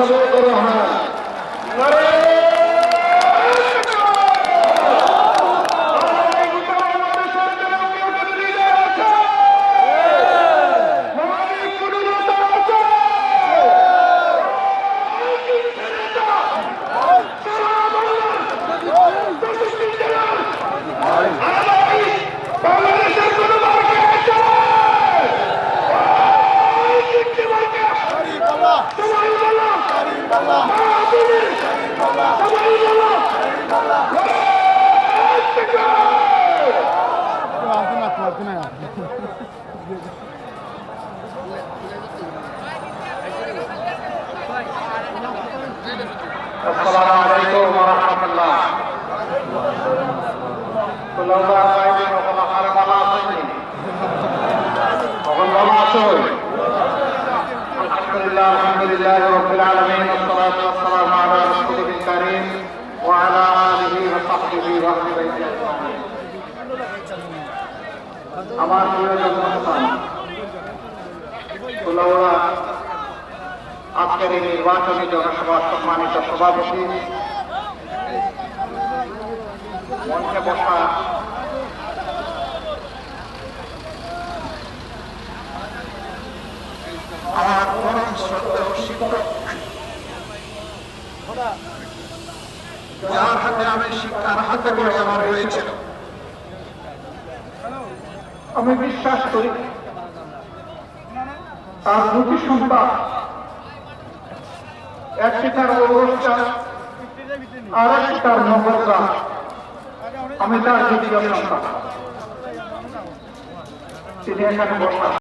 সবাই করা হয় السلام عليكم ورحمة الله كل الله خير وكل خير ولا صيني وكل الله سوي الحمد لله الحمد لله رب العالمين আজকের এই নির্বাচনী জনসভার সম্মানিত সভাপতি মঞ্চে বসা আমার পরম শ্রদ্ধেয় শিক্ষক। যার হাতে আমি শিক্ষার হাতে করে আমার হয়েছিল। আমি বিশ্বাস করি, তার দুটি সন্তান, একটি তার অবস্থা আর একটি তার নবগ্রাম আমি তার দ্বিতীয় সন্তান। তিনি এখানে বসা